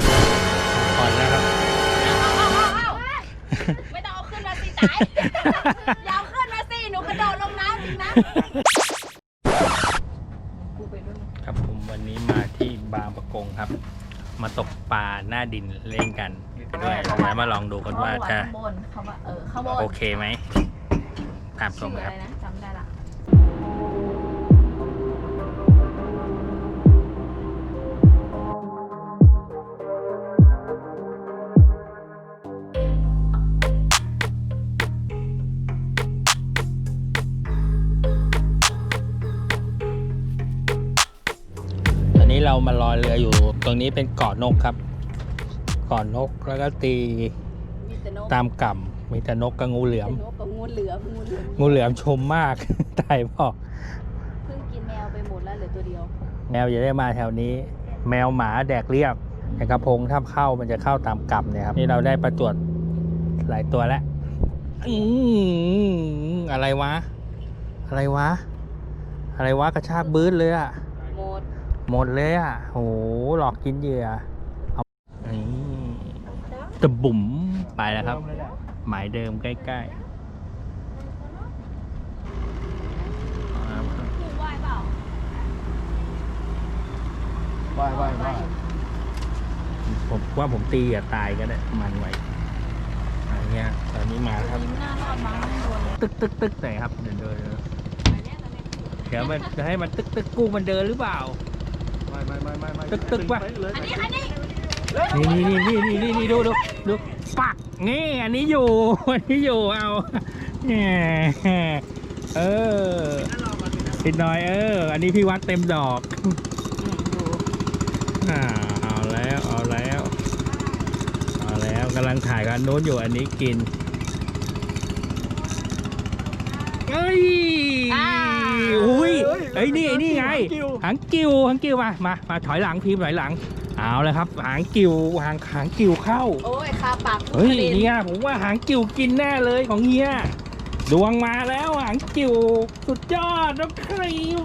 ดผ่อนแล้วครับ ไม่ต้องเอาขึ้นมาสิตายอยาวขึ้นมาสิหนูกระโดดลงน้ำจริงนะกูไปด้วยครับผมวันนี้มาที่บางประกงครับ มาตกปลาหน้าดินเล่นกันด้วยแล้วมาลองดูกันว่าจะข้างบนเขาว่าเออข้างบนโอเคไหมตามชชื่มอคอะรับไรนะจำได้ละ เรามารอเรืออยู่ ตรงนี้เป็นเกาะนกครับ เกาะนกแล้วก็ตีมีแต่นกตามกล่ำมีแต่นกกับงูเหลือมแต่นกกับงูเหลือมงูเหลือมงูเหลือมชมมาก ตายบอกเพิ่งกินแมวไปหมดแล้วเหลือตัวเดียวแมวอย่าได้มาแถวนี้ แมวหมาแดกเรียบแต่กระพงถ้าเข้ามันจะเข้าตามกลับเนี่ยครับนี่เราได้ประจวดหลายตัวแล้วอืออะไรวะ อะไรวะ อะไรวะกระชากบื้นเลยอะหมด หมดเลยอะโหหลอกกินเหยื่อเอานี่ตะบุ๋มไปแล้วครับ หมายเดิมใกล้ๆเอาละครับกูไหวเปล่าว่ายว่ายว่ายผมว่าผมตีอย่าตายก็ได้มันไว้อะไรเงี้ยตอนนี้มาครับตึกตึกตึกไหนครับเดินเดินเดินอันเนี้ยตอนเนี้ยเดี๋ยวมันจะให้มันตึกตึกกู้มันเดินหรือเปล่า ไม่ไม่ไม่ไม่ไม่ตึกตึกว่ะเลยอันนี้อันนี้นี่นี่นี่นี่นี่นี่ดูดูดูปักนี่อันนี้อยู่ อันนี้อยู่เอาแหมเออติดหน่อยเออ อันนี้พี่วัดเต็มดอกอ่าเอาแล้วเอาแล้วเอาแล้วกำลังถ่ายกันโน้นอยู่อันนี้กินเอ้ยอุ้ย เอ้ยนี่ไอ้นี่ไงหางกิวหางกิวมามามาถอยหลังพิมพ์ถอยหลังเอาเลยครับ หางกิวหางหางกิวเข้าโอ้ยคาปากเฮ้ยกระด็นเนี่ยผมว่าหางกิวกินแน่เลยของเฮียดวงมาแล้วหางกิวสุดยอดน้องครีม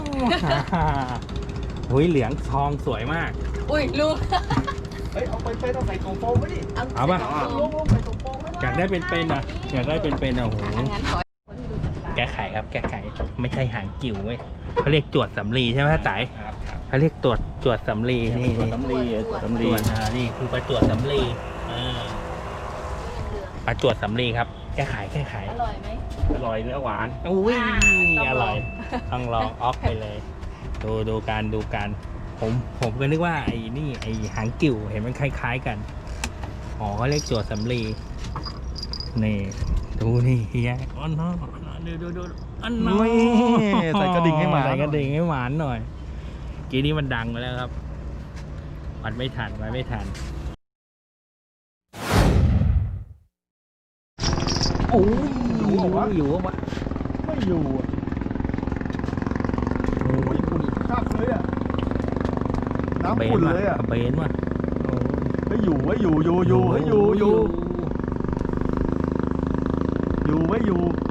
เฮ้ยเหลืองทองสวยมาก อุ้ยลูกเฮ้ยเอาไปเป็นเอาใส่กล่องโฟมไว้ดิเอาปะใส่กลล่องงลงใส่กล่องโฟมไว้อยากได้เป็นๆอะอยากได้เป็นๆอะโอ้โหอะงั้นขอคนที่ดูจัดการแก้ไขครับแก้ไขไม่ใช่หางกิวเว้ย เขาเรียกจวดสำลีใช่ไหมจ๊ะจ๋ายเขาเรียกตรวจจวดสำลีนี่ตัวนี่น้ำรีตัวตน้ำรีรวจอ่านี่คือประจวดสำลีอ่าประจวดสำลีครับแก้ไขแก้ไขอร่อยไหม อร่อยและหวาน อุ้ยอ่าต้องลองอร่อยต้องลองออกไปเลย ดูดูการดูการผมผมก็นึกว่าไอ้นี่ไอ้หางกิ่วเห็นมันคล้าย ๆกันอ๋อเขาเรียกจวดสำลีนี่ดูนี่เฮียอ๋อน้อดูดูดู อันน้อใส่กระดิ่งให้หมาใส่กระดิ่งให้หมานหน่อย กีนี้มันดังไปแล้วครับมันไม่ทันมันไม่ทัน โอ้ยอยู่เหรอวะอยู่วะไม่อยู่อะโอ้ยขุ่นคักเลยอะน้ำขุ่นเลยอะเบนว่ะโอ้ยไม่อยู่ไว้อยู่อยู่อยู่ให้อยู่อยู่อยู่ไว้อยู่มัน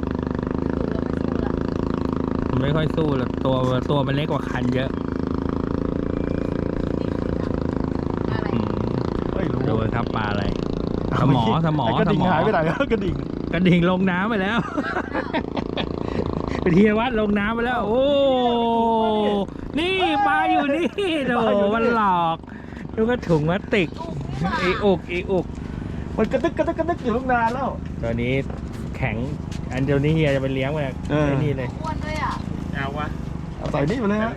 ไม่ค่อยสู้หรอกตัวตัวมันเล็กกว่าคันเยอะอะไรอืมไม่รู้ดูครับปลาอะไรสมอสมอไกระดิ่งสมอหายไปไหนแล้วกระดิ่งกระดิ่งลงน้ำไปแล้ว เทียวัดลงน้ำไปแล้ว โอ้ นี่ปลาอยู่นี่โถมันหลอกดูก็ถุงพลาสติกอีอุกอีอุก มันกระตึกกระตึกกระตึกอยู่ตั้งนานแล้ว ตัวนี้แข็งอันเดียวนี้เฮียจะไปเลี้ยงมาเออไอ้นี่เลย อ้วนด้วยอะ เอาวะเอาใส่นี่ไปเลยฮะ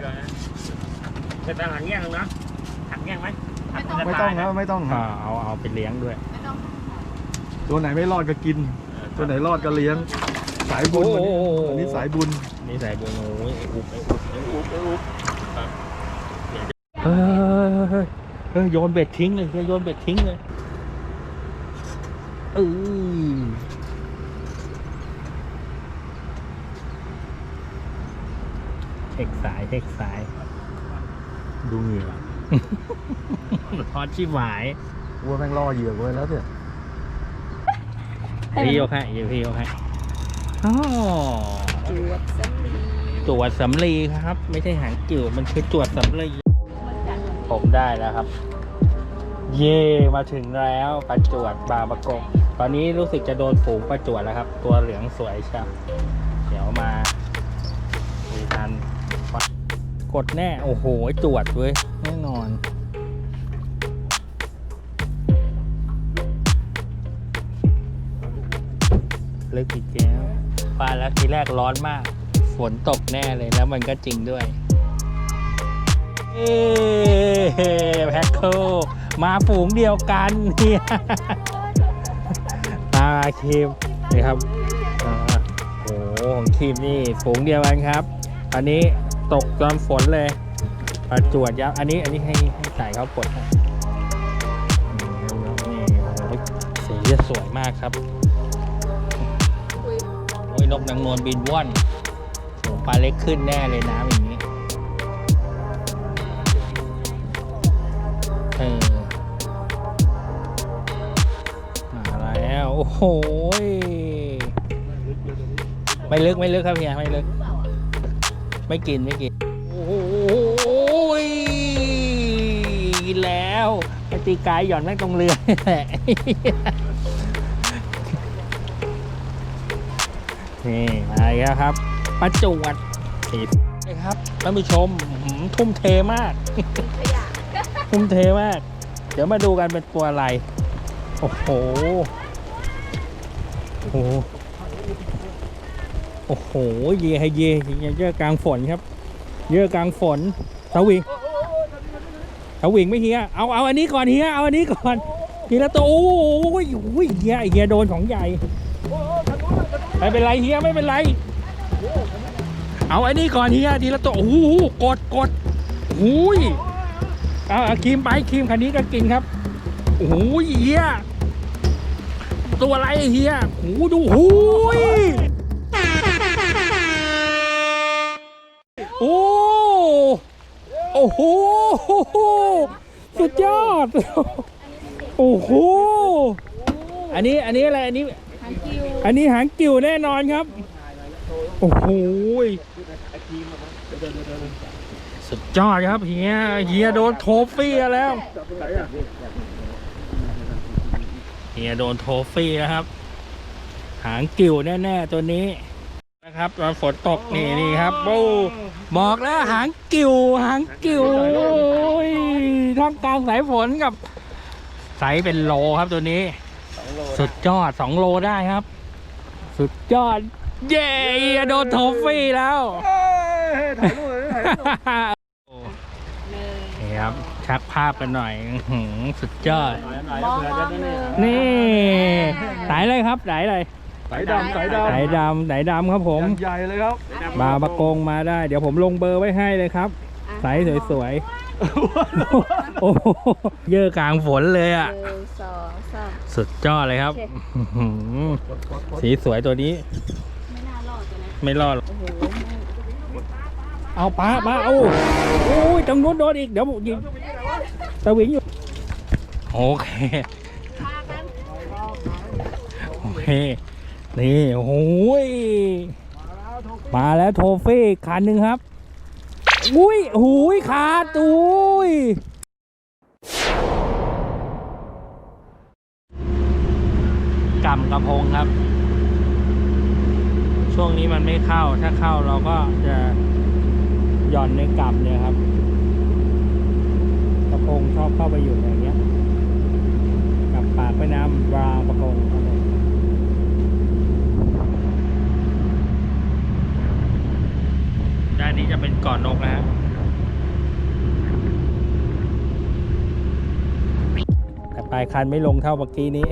จะตั้งหันแง่งนะหันแง่งไหมไม่ต้องไม่ต้องนะไม่ต้องอ่านะเอาเอาไปเลี้ยงด้วยไม่ต้องตัวไหนไม่รอดก็กิน ตัวไหนรอดก็เลี้ยง สายบุญวันนี้โอ้โหวันนี้สายบุญนี่ใส่บุญโอ้ยไอ้อุบไอ้อุบไอ้อุบไอ้อุบเฮ้ยเฮ้ยเฮ้ยโยนเบ็ดทิ้งเลยโยนเบ็ดทิ้งเลยเออ เทคสายเทคสาย ดูเหงื่อฮอตชิบหายวัวแม่งล่อเหยื่อไว้แล้วเนี่ยพี่ยกให้เดี๋ยวพี่ยกให้อ๋อจวดสำลีจวดสำลีครับ ไม่ใช่หางกิ่วมันคือจวดสำลีมันกัดผมได้แล้วครับ เย่มาถึงแล้วประจวดบางประกงตอนนี้รู้สึกจะโดนฝูงประจวดแล้วครับ ตัวเหลืองสวยใช่เดี๋ยวมาดูกัน กดแน่ โอ้โหจวดเว้ยแน่นอน เลิกอีกแล้วปลาแล้วทีแรกร้อนมาก ฝนตกแน่เลยแล้วมันก็จริงด้วยเอ้แพ็คโคมาฝูงเดียวกันเนี่ยตาครีมนี่ครับโอ้โหของครีมนี่ฝูงเดียวกันครับอันนี้ ตกตอนฝนเลยประจวดยับ อันนี้อันนี้ให้ให้ใส่เขาปลดให้นี่โอ้โหสีจะสวยมากครับ โอ้ยนกนางนวลบินว่อนโอ้ปลาเล็กขึ้นแน่เลยน้ำอย่างนี้เออมาแล้ว โอ้โหยไม่ลึกไม่ลึกครับเฮียไม่ลึก ไม่กินไม่กิน โอ้โหยกินแล้วไปตีกายหย่อนนั่งตรงเรือนี่แหละนี่มาอีกแล้วครับประจวดสีเลยครับท่านผู้ชมทุ่มเทมาก ทุ่มเทมาก เดี๋ยวมาดูกันเป็นตัวอะไร โอ้โหโอ้โห โอ้โห เยให้เยเยอะกลางฝนครับ เยอะกลางฝนสวิงสวิงไม่เฮียเอาเอาอันนี้ก่อนเฮียเอาอันนี้ก่อนทีละตัวโอ้โหโอ้ยเฮียเฮียโดนของใหญ่ไม่เป็นไรเฮียไม่เป็นไรเอาอันนี้ก่อนเฮียทีละตัวโอ้โหกดกดหูยเอาครีมไปครีมคันนี้ก็กินครับโอ้โหเฮียตัวอะไรเฮียโอ้โหดูโอ้ย โห สุดยอด โอ้โห อันนี้อันนี้อะไร อันนี้ อันนี้หางกิ่วแน่นอนครับ โอ้โห สุดยอดครับเฮียเฮียโดนโทฟี่แล้ว เฮียโดนโทฟี่แล้วครับ หางกิ่วแน่ ๆ ตัวนี้ นะครับตอนฝนตกนี่นี่ครับโอ้บอกแล้วหางกิ่วหางกิ่วโอ้ยท่ามกลางสายฝนกับใสเป็นโลครับตัวนี้ สุดยอดสองโลได้ครับ สุดยอด เย้โดนโทฟี่แล้วถ่ายรูปเลยถ่ายรูปนี่ครับชักภาพกันหน่อยอื้อหือสุดยอดมองมองเลยนี่สายอะไรครับสายอะไร สายดำสายดำสายดำสายดำครับผมอย่างใหญ่เลยครับบาบะโกงมาได้ เดี๋ยวผมลงเบอร์ไว้ให้เลยครับ สายสวยๆ โอ้โหเยอะกลางฝนเลยอะหนึ่งสองสามสุดยอดเลยครับโอเคอื้อหือสีสวยตัวนี้ ไม่น่ารอดเลยนะไม่รอดหรอกโอ้โหเอาป้าป้าเอาโอ้ยตรงนู้นโดนอีก เดี๋ยวผมยิงตะวิงอยู่ โอเคพากันโอเค นี่โอ้ยมาแล้วโทฟี่คันหนึ่งครับ อุ้ยหูยขาดอุ้ยกำกระพงครับ ช่วงนี้มันไม่เข้า ถ้าเข้าเราก็จะหย่อนในกำเนี่ยครับ กระพงชอบเข้าไปอยู่อย่างเงี้ยกับปากแม่น้ำบางประกงครับผม ด้านนี้จะเป็นเก่อนนกนะฮะแต่ปลายคันไม่ลงเท่าเมื่อกี้นี้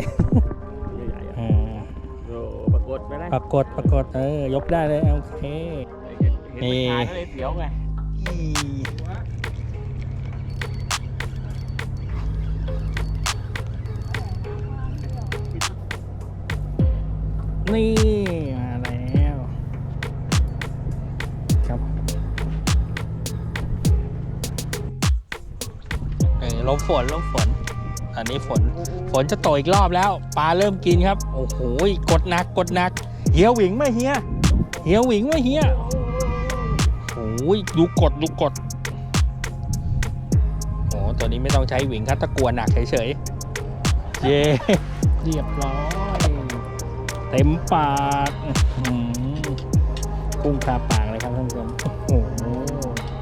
อ่าโอ้ปรากฏไปนะปรากฏปรากฏเออยกได้เลยโอเค นี่เสียวไงนี่มาแล้ว ลมฝนลมฝน อันนี้ฝน ฝนจะตกอีกรอบแล้ว ปลาเริ่มกินครับ โอ้โห กดหนักกดหนักเฮียหวิงไหมเฮียเฮียหวิงไหมเฮียโอ้ยดูกดดูกดโอ้ตัวนี้ไม่ต้องใช้หวิงครับตะกัวหนักเฉยๆ เย้เรียบร้อย เต็มปากกุ้งคาปากเลยครับท่านผู้ชมโอ้โห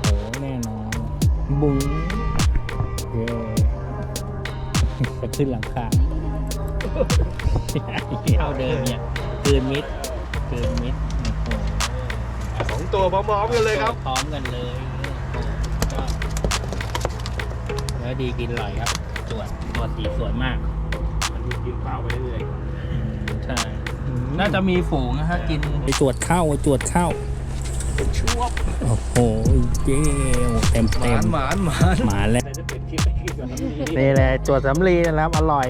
โอ้โหแน่นอนบุ้ง เย้จะขึ้นหลังคาเท่าเดิมเนี่ยคืนมิดคืนมิดโอ้โหสองตัวพร้อมๆกันเลยครับ พร้อมกันเลยก็เนื้อดีกินอร่อยครับสวยตัวสีสวยมาก มันกินเปล่าไปเรื่อยใช่ น่าจะมีฝูงนะฮะกินไปตรวจเข้าไปตรวจเข้า ชั่วโอ้โหเย้เต็มหเต็มามนหมานหมานหมาแล้วจะเป็นคลิปไปกินกับน้ำดีนี่แหละจวดสำลีนะครับ อร่อย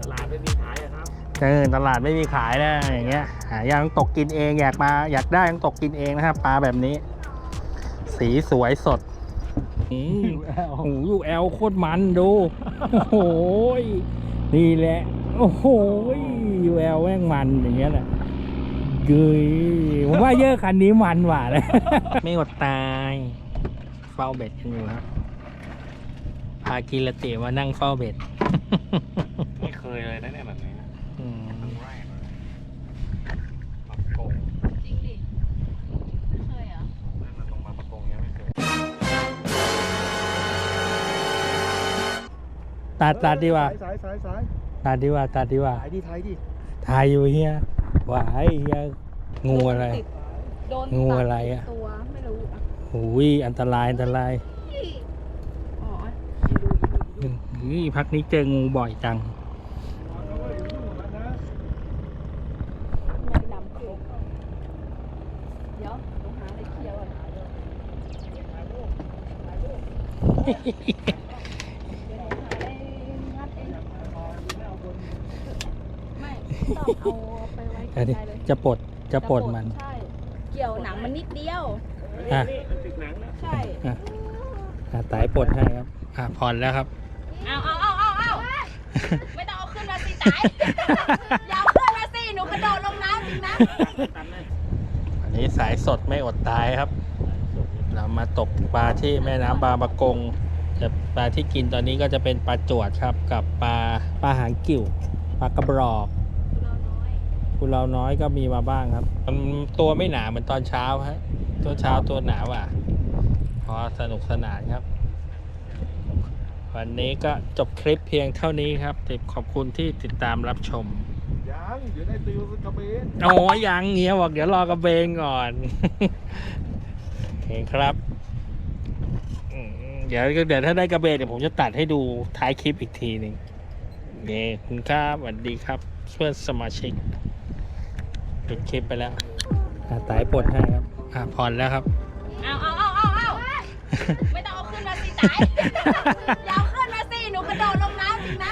ตลาดไม่มีขายอะครับเออตลาดไม่มีขายนะอย่างเงี้ยหายังตกกินเองอยากมาอยากได้ยังตกกินเองนะครับปลาแบบนี้ สีสวยสดอืม โอ้โหยูแอลโคตรมันดู โอ้โหยนี่แหละ โอ้โหยูแอลแม่งมันอย่างเงี้ยแหละ เกยผมว่าเยอะคันนี้มันหว่าเลยไม่อดตายเฝ้าเบ็ดกันอยู่ครับพากิรติมานั่งเฝ้าเบ็ดไม่เคยเลยนะเนี่ยแบบนี้อืมครั้งแรกเลยปักกงจริงดิไม่เคยเหรอนั่นมันลงมาปักกงยังไม่เคยตัดตัดดีกว่า สายสายสายตัดดีกว่าตัดดีกว่าสายดีไทยดิถ่ายอยู่เฮีย ว่าไอ้เฮียงูอะไร โดนงูตัดอะไรอะ ตัวไม่รู้อะหูยอันตรายอันตรายอ๋อนี่พักนี้เจองูบ่อยจังไม่ดำคือเดี๋ยวต้องหาอะไรเคลียร์ก่อนเดี๋ยวหาได้งัดเองไม่ต้อง เอาไปไว้อันนี้ไกลๆเลยจะปลดจะปลดมัน ใช่ เกี่ยวหนังมันนิดเดียว อะใช่ อะอะตายปลดให้ครับ อะผ่อนแล้วครับ เอาเอาเอาเอาเอาไม่ต้องเอาขึ้นมาสิตายอยาวขึ้นมาสิหนูกระโดดลงน้ำจริงนะอันนี้สายสดไม่อดตายครับ เรามาตกปลาที่แม่น้ำบางปะกงแต่ปลาที่กินตอนนี้ก็จะเป็นปลาจวดครับ กับปลาปลาหางกิ่วปลากระบอก กุเลาน้อยก็มีมาบ้างครับมันตัวไม่หนาเหมือนตอนเช้าฮะตัวเช้าตัวหนากว่าพอสนุกสนานครับ วันนี้ก็จบคลิปเพียงเท่านี้ครับขอบคุณที่ติดตามรับชมยังเดี๋ยวได้ติวกระเบนโอ้ยยังเงี้ยบอกเดี๋ยวรอกระเบงก่อนโอเคครับอืมเดี๋ยวเดี๋ยวถ้าได้กระเบนเดี๋ยวผมจะตัดให้ดูท้ายคลิปอีกทีหนึ่งโอเคขอบคุณครับสวัสดีครับ เพื่อนสมาชิก ปิดคลิปไปแล้วอะตายปลดให้ครับอะผ่อนแล้วครับ เอาเอาเอาเอาเอาไม่ต้องเอาขึ้นมาสิตายอยาวขึ้นมาสิ หนูกระโดดลงน้ำจริงนะ